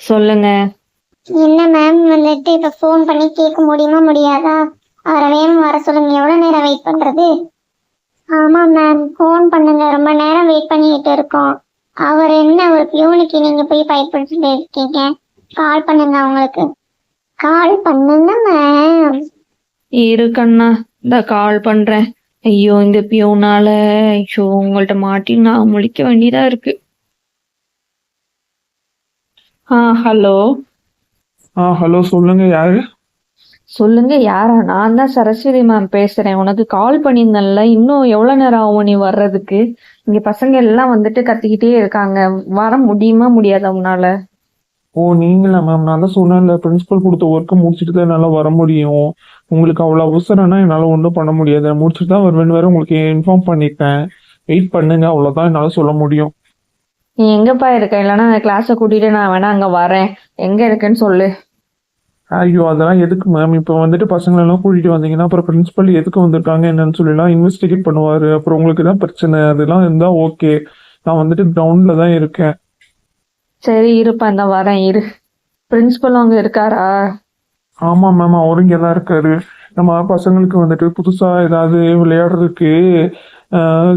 சொல்லுங்க. என்ன மேம் வந்துட்டு இப்ப ஃபோன் பண்ணி கேட்க முடியுமா முடியாதா? அவரை வேணும் வர சொல்லுங்க. எவ்வளவு நேரம் வெயிட் பண்றது? ஆமா மேம் ஃபோன் பண்ணுங்க. ரொம்ப நேரம் வெயிட் பண்ணிட்டு இருக்கோம். அவர் என்ன ஒரு பியூனுக்கு நீங்க போய் பயன்படுத்திட்டு இருக்கீங்க? கால் பண்ணுங்க அவங்களுக்கு. கால் பண்ணுங்க மேம் இரு கண்ணா. இந்த கால் பண்றேன். ஐயோ இந்த பியூனால ஐயோ உங்கள்ட்ட மாட்டி நான் முழிக்க வேண்டியதா இருக்கு. ஆ ஹலோ. ஆ ஹலோ சொல்லுங்க யாரு? சொல்லுங்க யாரா? நான் தான் சரஸ்வதி மேம் பேசுறேன். உனக்கு கால் பண்ணியிருந்தேன்ல இன்னும் எவ்வளவு நேரம் ஆகும் நீ வர்றதுக்கு? இங்க பசங்க எல்லாம் வந்துட்டு கத்திக்கிட்டே இருக்காங்க. வர முடியுமா முடியாதா உன்னால? ஓ நீங்களா மேம் நான் தான் சொன்னேன்ல பிரின்சிபல் கொடுத்த ஒர்க்கை முடிச்சுட்டு தான் என்னால் வர முடியும். உங்களுக்கு அவ்வளோ அவசரம்னா என்னால் ஒன்றும் பண்ண முடியாது. முடிச்சுட்டு தான் வருவேன் வேற உங்களுக்கு இன்ஃபார்ம் பண்ணிட்டேன். வெயிட் பண்ணுங்க அவ்வளோதான் என்னால் சொல்ல முடியும். நீ எங்கப்பா இருக்க? இல்லைன்னா கிளாஸை கூட்டிட்டு நான் வேணா அங்க வரேன். எங்க இருக்கேன்னு சொல்லு. ஐயோ அதெல்லாம் எதுக்கு மேம் இப்போ வந்துட்டு பசங்களெல்லாம் கூட்டிட்டு வந்தீங்கன்னா அப்புறம் பிரின்சிபல் எதுக்கு வந்திருக்காங்க என்னன்னு சொல்லிலாம் இன்வெஸ்டிகேட் பண்ணுவார். அப்புறம் உங்களுக்கு தான் பிரச்சனை. அதெல்லாம் இருந்தால் ஓகே நான் வந்துட்டு கிரவுண்டில் தான் இருக்கேன். சரி இருப்பா. இந்த வரேன். இரு. பிரின்சிபல் அங்க இருக்காரா? ஆமாம் மேம் அவரும் இங்கே தான் இருக்காரு. நம்ம பசங்களுக்கு வந்துட்டு புதுசாக ஏதாவது விளையாடுறதுக்கு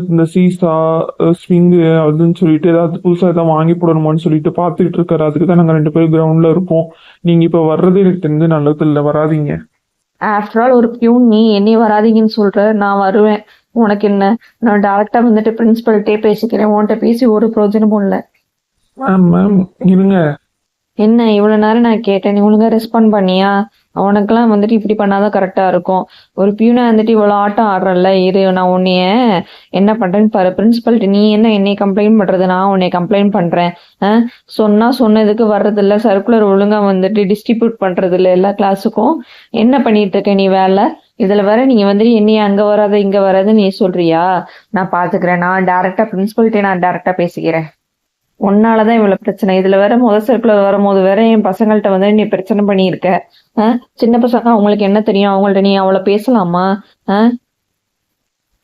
இந்த சீசா ஸ்விங்கு அதுன்னு சொல்லிட்டு ஏதாவது புதுசாக ஏதாவது வாங்கி போடணுமான்னு சொல்லிட்டு பார்த்துக்கிட்டு இருக்காரு. அதுக்கு தான் நாங்கள் ரெண்டு பேரும் கிரவுண்டில் இருக்கோம் நீங்கள் இப்போ வர்றது எனக்கு தெரிஞ்சு நல்லது இல்லை வராதீங்க. ஆஃப்டர் ஆல் ஒரு பியூன் நீ என்னை வராதீங்கன்னு சொல்ற. நான் வருவேன். உனக்கு என்ன? நான் டேரக்டா வந்துட்டு பிரின்சிபல்கிட்டே பேசிக்கிறேன். உன்கிட்ட பேசி ஒரு பிரயோஜனமும் இல்லை. மேம் மேம் இருங்க. என்ன? இவ்வளவு நேரம் நான் கேட்டேன். நீ ஒழுங்கா ரெஸ்பாண்ட் பண்ணியா? அவனுக்கெல்லாம் வந்துட்டு இப்படி பண்ணாதான் கரெக்டா இருக்கும். ஒரு பியூனா வந்துட்டு இவ்வளோ ஆட்டம் ஆடுறல்ல இரு நான் உன்னைய என்ன பண்றேன்னு பாரு. பிரின்சிபல்ட்டு நீ என்ன என்னை கம்ப்ளைண்ட் பண்றது? நான் உன்னை கம்ப்ளைண்ட் பண்றேன். சொன்னா சொன்னதுக்கு வர்றது இல்ல சர்க்குலர் ஒழுங்கா வந்துட்டு டிஸ்ட்ரிபியூட் பண்றது இல்ல எல்லா கிளாஸுக்கும் என்ன பண்ணிட்டு இருக்க நீ வேலை? இதுல வர நீங்க வந்துட்டு என்னைய அங்க வராத இங்க வராத நீ சொல்றியா? நான் பாத்துக்கிறேன். நான் டேரக்டா பிரின்சிபல்ட்டே நான் டேரக்டா பேசிக்கிறேன். உன்னாலதான் இவ்வளவு பிரச்சனை. இதுல வேற முதல் சர்க்குலர் வரும்போது வேற என் பசங்கள்ட்ட வந்து நீ பிரச்சனை பண்ணியிருக்க? சின்ன பசங்க அவங்களுக்கு என்ன தெரியும்? அவங்கள்ட்ட நீ அவ்வளவு பேசலாமா?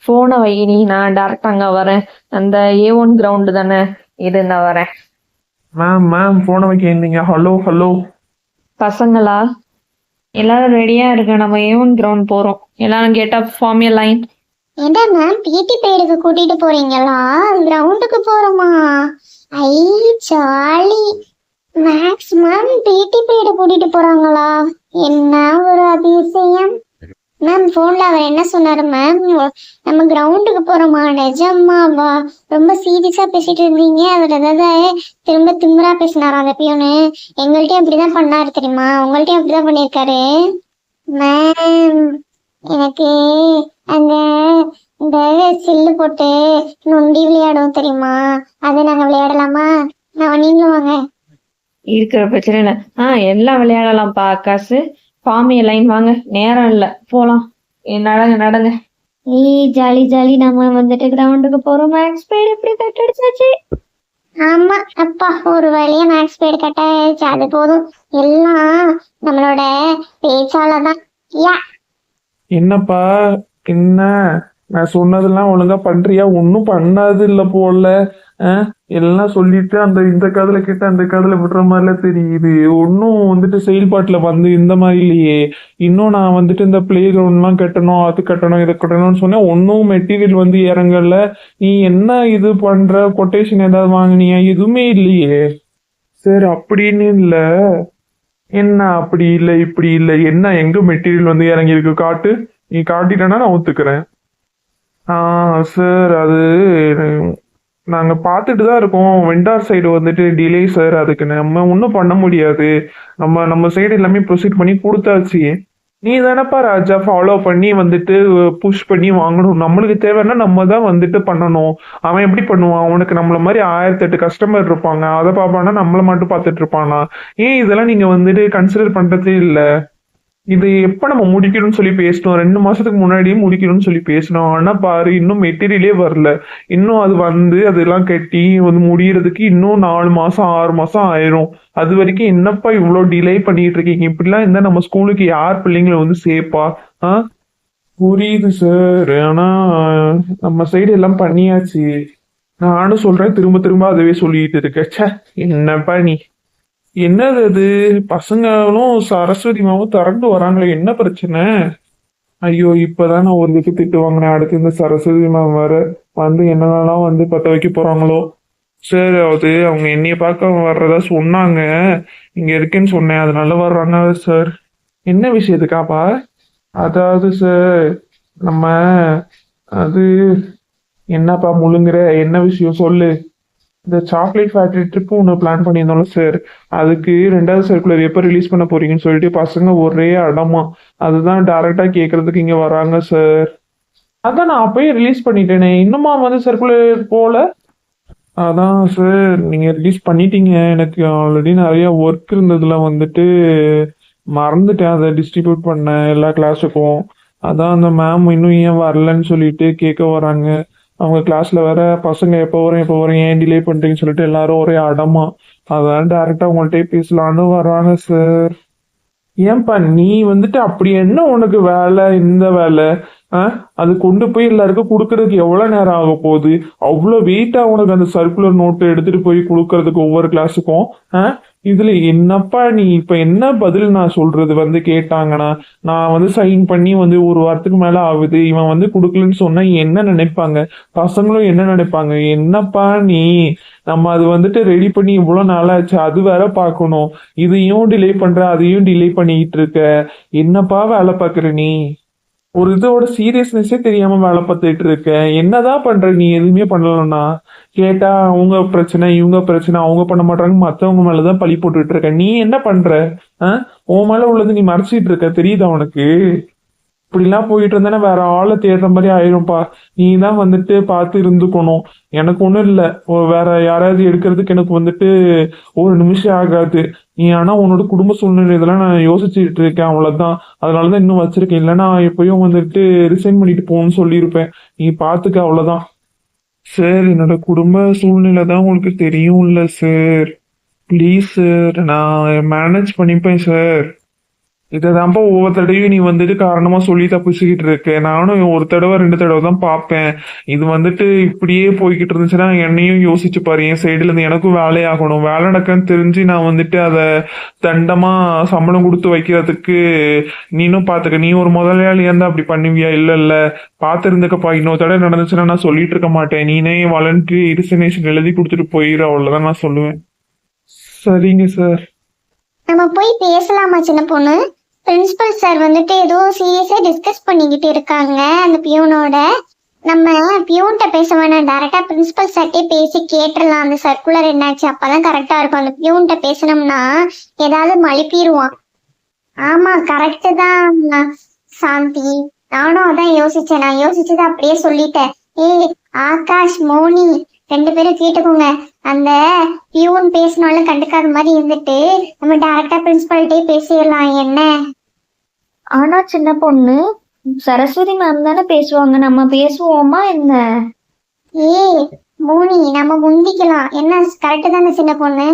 போனை வை நீ நான் டேரக்டா அங்க வரேன். அந்த ஏ ஒன் கிரவுண்டு தானே? இரு நான் வரேன். மேம் மேம் போன வைக்க இருந்தீங்க ஹலோ ஹலோ பசங்களா? எல்லாரும் ரெடியா இருக்க நம்ம ஏ ஒன் கிரவுண்ட் போறோம். எல்லாரும் கேட்டா ஃபார்மிய லைன் என்ன மேம் பிடி பீரியடுக்கு கூட்டிட்டு போறீங்களா? கிரவுண்டுக்கு போறோமா? ஐ ஜாலி. மேக்ஸ் மேம் பிடி பீரியட் கூட்டிட்டு போறாங்களா? என்ன ஒரு அதிசயம். மேம் ஃபோனில் அவர் என்ன சொன்னாரு மேம் நம்ம கிரவுண்டுக்கு போறோமா? நிஜமாவா? ரொம்ப சீரியஸா பேசிட்டு இருந்தீங்க. அவர் ஏதாவது திரும்ப திமிரா பேசினாரா அந்த பியூனு எங்கள்கிட்டயும் அப்படிதான் பண்ணாரு தெரியுமா? உங்கள்கிட்டயும் அப்படிதான் பண்ணியிருக்காரு? மேம் எனக்கு அந்த இந்த சில்லு போட்டு நொண்டி விளையாடுவோம் தெரியுமா? அதை நாங்க விளையாடலாமா? நான் நீங்களும் வாங்க. இருக்கிற பிரச்சனை இல்ல. ஆ எல்லாம் விளையாடலாம்ப்பா ஆகாசு ஃபார்மிய லைன் வாங்க. நேரம் இல்ல. போலாம். ஏ, நடங்க நடங்க. ஏய் ஜாலி ஜாலி. நம்ம வந்துட்டு கிரவுண்டுக்கு போறோம். மேக்ஸ் பீரியட் எப்படி கட் அடிச்சாச்சு ஆமா அப்பா ஒரு வழியா மேக்ஸ் பீரியட் கட் ஆயிடுச்சு அது போதும். எல்லாம் நம்மளோட பேச்சால தான் யா. என்னப்பா? என்ன? நான் சொன்னதெல்லாம் ஒழுங்கா பண்றியா? ஒன்றும் பண்ணாது இல்ல போல. ஆ? எல்லாம் சொல்லிட்டு அந்த இந்த காதல கேட்டு அந்த காதல விடுற மாதிரிலாம் தெரியுது. ஒன்றும் வந்துட்டு செயல்பாட்டுல வந்து இந்த மாதிரி இல்லையே. இன்னும் நான் வந்துட்டு இந்த பிளே கிரவுண்ட்லாம் கட்டணும் அது கட்டணும் இதை கட்டணும்னு சொன்னேன். ஒன்றும் மெட்டீரியல் வந்து இறங்கல. நீ என்ன இது பண்ற? கொட்டேஷன் ஏதாவது வாங்கினியா? எதுவுமே இல்லையே. சரி அப்படின்னு இல்லை. என்ன அப்படி இல்லை இப்படி இல்லை? என்ன எங்க மெட்டீரியல் வந்து இறங்கியிருக்கு? காட்டு. நீ காட்டிட்டேன்னா நான் ஒத்துக்கிறேன். சார் அது நாங்கள் பார்த்துட்டு தான் இருக்கோம். வெண்டார் சைடு வந்துட்டு டிலே சார் அதுக்கு நம்ம ஒன்றும் பண்ண முடியாது. நம்ம நம்ம சைடு எல்லாமே ப்ரொசீட் பண்ணி கொடுத்தாச்சு. நீ தானப்பா ராஜா ஃபாலோ பண்ணி வந்துட்டு புஷ் பண்ணி வாங்கணும். நம்மளுக்கு தேவைன்னா நம்ம தான் வந்துட்டு பண்ணணும். அவன் எப்படி பண்ணுவான்? அவனுக்கு நம்மள மாதிரி ஆயிரத்தெட்டு கஸ்டமர் இருப்பாங்க. அதை பார்ப்பானா நம்மளை மட்டும் பார்த்துட்டு இருப்பானா? ஏன் இதெல்லாம் நீங்கள் வந்துட்டு கன்சிடர் பண்ணுறதே இல்லை? இது எப்ப நம்ம முடிக்கணும்னு சொல்லி பேசணும் ரெண்டு மாசத்துக்கு முன்னாடியே முடிக்கணும்னு சொல்லி பேசணும் ஆனா பாரு இன்னும் மெட்டீரியலே வரல. இன்னும் அது வந்து அதெல்லாம் கட்டி வந்து முடியறதுக்கு இன்னும் நாலு மாசம் ஆறு மாசம் ஆயிரும். அது வரைக்கும் என்னப்பா இவ்வளோ டிலே பண்ணிட்டு இருக்கீங்க? இப்படிலாம் இருந்தா நம்ம ஸ்கூலுக்கு யார் பிள்ளைங்களை வந்து சேர்ப்பா? ஆ? புரியுது சார் ஆனா நம்ம சைடு எல்லாம் பண்ணியாச்சு. நானும் சொல்றேன் திரும்ப திரும்ப அதுவே சொல்லிட்டு இருக்க. ச்சே என்னப்பா நீ? என்னது அது? பசங்களும் சரஸ்வதி மாவும் திறந்து வராங்களே என்ன பிரச்சனை? ஐயோ இப்பதான் நான் ஒரு இதுக்கு திட்டு வாங்கினேன். அடுத்து இந்த சரஸ்வதி மேம் வேற வந்து என்னென்னலாம் வந்து பத்த வைக்க போறாங்களோ? சரி அது அவங்க என்னைய பார்க்க வர்றதா சொன்னாங்க. இங்க இருக்கேன்னு சொன்னேன். அதனால வர்றாங்க சார். என்ன விஷயத்துக்காப்பா அதாவது சார் நம்ம அது என்னப்பா முழுங்குற? என்ன விஷயம் சொல்லு? இந்த சாக்லேட் ஃபேக்டரி ட்ரிப் ஒன்று பிளான் பண்ணியிருந்தோம்ல சார். அதுக்கு ரெண்டாவது சர்க்குலர் எப்போ ரிலீஸ் பண்ண போறீங்கன்னு சொல்லிட்டு பசங்க ஒரே அடமா. அதுதான் டேரெக்டாக கேட்கறதுக்கு இங்கே வராங்க சார் அதான் நான் அப்பயே ரிலீஸ் பண்ணிட்டேனே. இன்னுமா வந்து சர்க்குலர் போல? அதான் சார் நீங்கள் ரிலீஸ் பண்ணிட்டீங்க. எனக்கு ஆல்ரெடி நிறைய ஒர்க் இருந்ததுல வந்துட்டு மறந்துட்டேன். அதை டிஸ்ட்ரிபியூட் பண்ண எல்லா கிளாஸுக்கும் அதான் அந்த மேம் இன்னும் ஏன் வரலன்னு சொல்லிட்டு கேட்க வராங்க. அவங்க கிளாஸ்ல வேற பசங்க எப்போ வரும் எப்போ வரும் ஏன் டிலே பண்றீங்கன்னு சொல்லிட்டு எல்லாரும் ஒரே அடமா. அதான் டேரக்டா உங்கள்கிட்ட பேசலான்னு வராங்க சார் ஏன்பா நீ வந்துட்டு அப்படி என்ன உனக்கு வேலை இந்த வேலை? அது கொண்டு போய் எல்லாருக்கும் கொடுக்கறதுக்கு எவ்வளவு நேரம் ஆக போகுது? அவ்வளோ வெயிட்டா உனக்கு அந்த சர்க்குலர் நோட்டு எடுத்துட்டு போய் கொடுக்கறதுக்கு ஒவ்வொரு கிளாஸுக்கும் ஆ? இதுல என்னப்பா நீ இப்ப என்ன பதில் நான் சொல்றது? வந்து கேட்டாங்கன்னா நான் வந்து சைன் பண்ணி வந்து ஒரு வாரத்துக்கு மேல ஆகுது. இவன் வந்து கொடுக்கலன்னு சொன்னா என்ன நினைப்பாங்க? பசங்களும் என்ன நினைப்பாங்க? என்னப்பா நீ? நம்ம அது வந்துட்டு ரெடி பண்ணி இவ்வளவு நாளாச்சு அது வேற பார்க்கணும். இதையும் டிலே பண்ற அதையும் டிலே பண்ணிட்டு இருக்க. என்னப்பா வேலை பார்க்குற நீ? ஒரு இதோட சீரியஸ்னஸே தெரியாம வேலை பார்த்துட்டு இருக்க. என்னதான் பண்ற நீ எதுவுமே பண்ணலன்னா கேட்டா அவங்க பிரச்சனை இவங்க பிரச்சனை அவங்க பண்ண மாட்டாங்க மத்தவங்க மேலதான் பழி போட்டுட்டு இருக்க. நீ என்ன பண்ற? ஆஹ் உன் மேல உள்ளது நீ மறைச்சிட்டு இருக்க. தெரியுதா உனக்கு? இப்படிலாம் போயிட்டு இருந்தா வேற ஆளை தேடுற மாதிரி ஆயிரும்ப்பா. நீ தான் வந்துட்டு பார்த்து இருந்துக்கணும். எனக்கு ஒன்றும் இல்லை. வேற யாராவது எடுக்கிறதுக்கு எனக்கு வந்துட்டு ஒரு நிமிஷம் ஆகாது. நீ ஆனால் உன்னோட குடும்ப சூழ்நிலை இதெல்லாம் நான் யோசிச்சுட்டு இருக்கேன் அவ்வளோதான் அதனால தான் இன்னும் வச்சிருக்கேன். இல்லைன்னா எப்பயும் வந்துட்டு ரிசைன் பண்ணிட்டு போகணும்னு சொல்லியிருப்பேன். நீ பார்த்துக்க அவ்வளோதான் சார் என்னோட குடும்ப சூழ்நிலை தான் உங்களுக்கு தெரியும்ல சார் ப்ளீஸ் சார் நான் மேனேஜ் பண்ணிப்பேன் சார் இதை தான்ப்பா ஒவ்வொரு தடவையும் நீ வந்துட்டு காரணமா சொல்லி தப்பிச்சுக்கிட்டு இருக்க. நானும் ஒரு தடவை ரெண்டு தடவை தான் பார்ப்பேன். இது வந்துட்டு இப்படியே போய்கிட்டு இருந்துச்சுன்னா என்னையும் யோசிச்சு பாரு. என் சைடுல இருந்து எனக்கும் வேலையாகணும் வேலை நடக்கன்னு தெரிஞ்சு நான் வந்துட்டு அதை தண்டமா சம்பளம் கொடுத்து வைக்கிறதுக்கு நீனும் பாத்துக்க. நீ ஒரு முதலாளியா இருந்தா அப்படி பண்ணுவியா? இல்ல இல்ல. பாத்துருந்துக்கப்பா. இன்னொரு தடவை நடந்துச்சுன்னா நான் சொல்லிட்டு இருக்க மாட்டேன். நீனே வாலண்டரி ரிசனேஷன் எழுதி கொடுத்துட்டு போயிரு. அவ்வளவுதான் நான் சொல்லுவேன். சரிங்க சார் நம்ம போய் பேசலாமா சின்ன பொண்ணு? பிரின்சிபல் சார் வந்துட்டு ஏதோ சீரியஸா டிஸ்கஸ் பண்ணிக்கிட்டு இருக்காங்க அந்த பியூனோட. நம்ம பியூன்ட்ட பேச வேணாம். டைரக்டா பிரின்சிபல் சார்ட்டே பேசி கேட்டுடலாம். அந்த சர்க்குலர் என்னாச்சு? அப்பதான் கரெக்டா இருக்கும். அந்த பியூன்ட்ட பேசினோம்னா ஏதாவது மழுப்பிடுவான். ஆமா கரெக்டு தான். சாந்தி நானும் அதான் யோசிச்சேன். நான் யோசிச்சதை அப்படியே சொல்லிட்டேன். ஏய் ஆகாஷ் மோனி ரெண்டு பேரும் கேட்டுக்கோங்க. அந்த பியூன் பேசினாலும் கண்டுக்காத மாதிரி இருந்துட்டு நம்ம டைரக்டா பிரின்சிபல்ட்டே பேசிடலாம். என்ன? ஆனா சின்ன பொண்ணு சரஸ்வதி மேம் தானே பேசுவாங்க. நம்ம பேசுவோமா என்ன? ஏய் மோனி நம்ம முந்திக்கலாம். என்ன கரெக்டு தானே சின்ன பொண்ணு?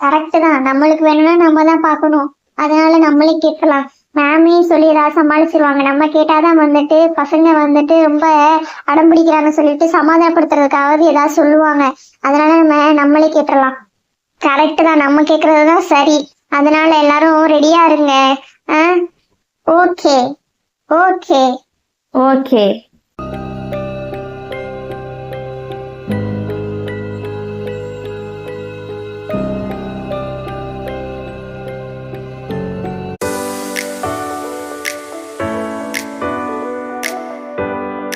கரெக்டு தான். நம்மளுக்கு வேணும்னா நம்ம தான் பார்க்கணும். அதனால நம்மளே கேட்கலாம். மேமே சொல்லி ஏதாவது சமாளிச்சிருவாங்க. நம்ம கேட்டாதான் வந்துட்டு பசங்க வந்துட்டு ரொம்ப அடம் பிடிக்கிறாங்கன்னு சொல்லிட்டு சமாதானப்படுத்துறதுக்காவது ஏதாவது சொல்லுவாங்க. அதனால நம்ம நம்மளே கேட்டுடலாம் கரெக்டு தான். நம்ம கேட்கறது தான் சரி. அதனால எல்லாரும் ரெடியா இருங்க. ஆ? Okay okay okay